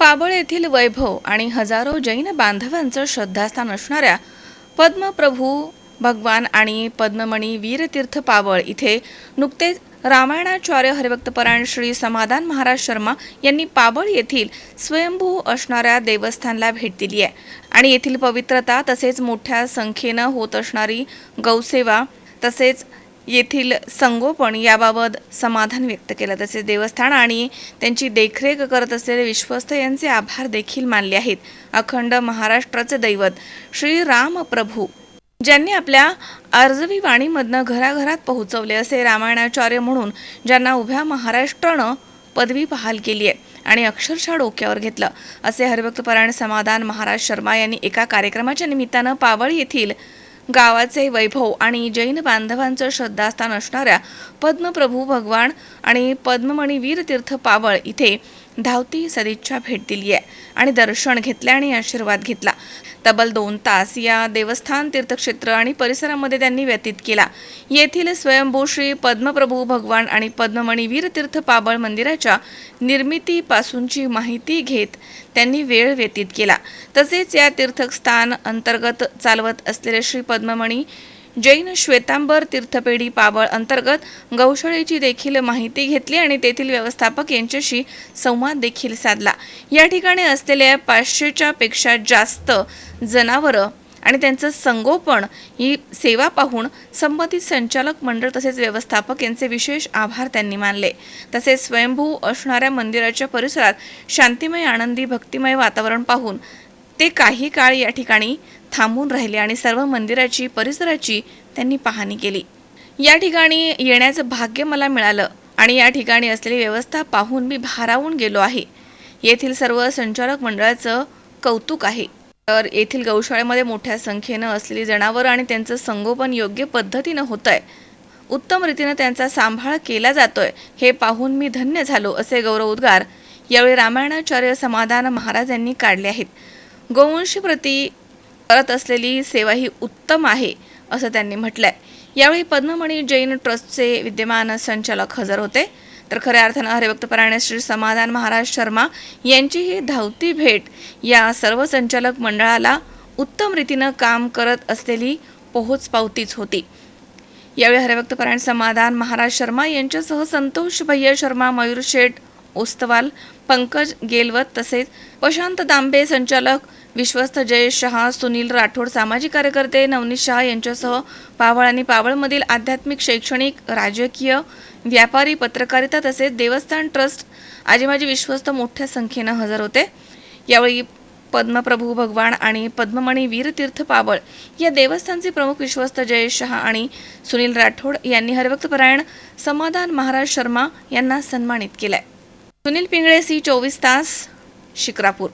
पाबळ येथील वैभव आणि हजारो जैन बांधवांचं श्रद्धास्थान असणाऱ्या पद्मप्रभू भगवान आणि पद्ममणी वीरतीर्थ पाबळ इथे नुकतेच रामायणाचार्य हरिभक्तपरायण श्री समाधान महाराज शर्मा यांनी पाबळ येथील स्वयंभू असणाऱ्या देवस्थानला भेट दिली आहे. आणि येथील पवित्रता तसेच मोठ्या संख्येनं होत असणारी गौसेवा तसेच येथील संगोपन याबाबत समाधान व्यक्त केलं. तसेच देवस्थान आणि त्यांची देखरेख करत असलेले विश्वस्त यांचे आभार देखील मानले आहेत. अखंड महाराष्ट्राचे दैवत श्री राम प्रभू ज्यांनी आपल्या अर्जवी वाणीमधनं घराघरात पोहोचवले असे रामायणाचार्य म्हणून ज्यांना उभ्या महाराष्ट्रानं पदवी बहाल केली आहे आणि अक्षरशः डोक्यावर घेतलं. असे हरिभक्तपरायण समाधान महाराज शर्मा यांनी एका कार्यक्रमाच्या निमित्तानं पावळ येथील गावाचे वैभव आणि जैन बांधवांचं श्रद्धास्थान असणाऱ्या पद्मप्रभू भगवान आणि पद्ममणी वीरतीर्थ पावळ इथे धावती सदिच्छा भेट दिली आहे आणि दर्शन घेतले आणि आशीर्वाद घेतला. तब्बल दोन तास या देवस्थान तीर्थक्षेत्र आणि परिसरामध्ये त्यांनी व्यतीत केला. येथील स्वयंभू श्री पद्मप्रभू भगवान आणि पद्ममणी वीरतीर्थ पाबळ मंदिराच्या निर्मितीपासूनची माहिती घेत त्यांनी वेळ व्यतीत केला. तसेच या तीर्थस्थान अंतर्गत चालवत असलेले श्री पद्ममणी जैन श्वेतांबर तीर्थपेढी पाबळ अंतर्गत गौशाळेची देखील माहिती घेतली आणि तेथील व्यवस्थापक यांच्याशी संवाद देखील साधला. या ठिकाणी असलेल्या पाचशेच्या पेक्षा जास्त जनावरं आणि त्यांचं संगोपन ही सेवा पाहून संबंधित संचालक मंडळ तसेच व्यवस्थापक यांचे विशेष आभार त्यांनी मानले. तसेच स्वयंभू असणाऱ्या मंदिराच्या परिसरात शांतिमय आनंदी भक्तिमय वातावरण पाहून ते काही काळ या ठिकाणी थांबून राहिले आणि सर्व मंदिराची परिसराची त्यांनी पाहणी केली. या ठिकाणी येण्याचं भाग्य मला मिळालं आणि या ठिकाणी असलेली व्यवस्था पाहून मी भारावून गेलो आहे. येथील सर्व संचालक मंडळाचं कौतुक आहे. तर येथील गौशाळेमध्ये मोठ्या संख्येनं असलेली जनावरं आणि त्यांचं संगोपन योग्य पद्धतीनं होत आहे उत्तम रीतीनं त्यांचा सांभाळ केला जातोय हे पाहून मी धन्य झालो असे गौरव उद्गार यावेळी रामायणाचार्य समाधान महाराज यांनी काढले आहेत. गोवंशी प्रती करत असलेली सेवा ही उत्तम आहे असं त्यांनी म्हटलंय. यावेळी पद्ममणी जैन ट्रस्टचे विद्यमान संचालक हजर होते. तर खऱ्या अर्थानं हरिभक्तपरायण श्री समाधान महाराज शर्मा यांची ही धावती भेट या सर्व संचालक मंडळाला उत्तम रीतीनं काम करत असलेली पोहोच पावतीच होती. यावेळी हरिभक्तपरायण समाधान महाराज शर्मा यांच्यासह संतोष भैया शर्मा मयूर शेठ ओस्तवाल पंकज गेलवत तसेच प्रशांत दांबे संचालक विश्वस्त जयेश शहा सुनील राठोड सामाजिक कार्यकर्ते नवनीत शहा यांच्यासह पावळ आणि पावळमधील आध्यात्मिक शैक्षणिक राजकीय व्यापारी पत्रकारिता तसेच देवस्थान ट्रस्ट आजी माझी विश्वस्त मोठ्या संख्येनं हजर होते. यावेळी पद्मप्रभू भगवान आणि पद्ममणी वीरतीर्थ पाबळ या देवस्थानचे प्रमुख विश्वस्त जयेश शहा आणि सुनील राठोड यांनी हरिभक्तपरायण समाधान महाराज शर्मा यांना सन्मानित केलाय. सुनील पिंगळे सी चोवीस तास शिक्रापूर.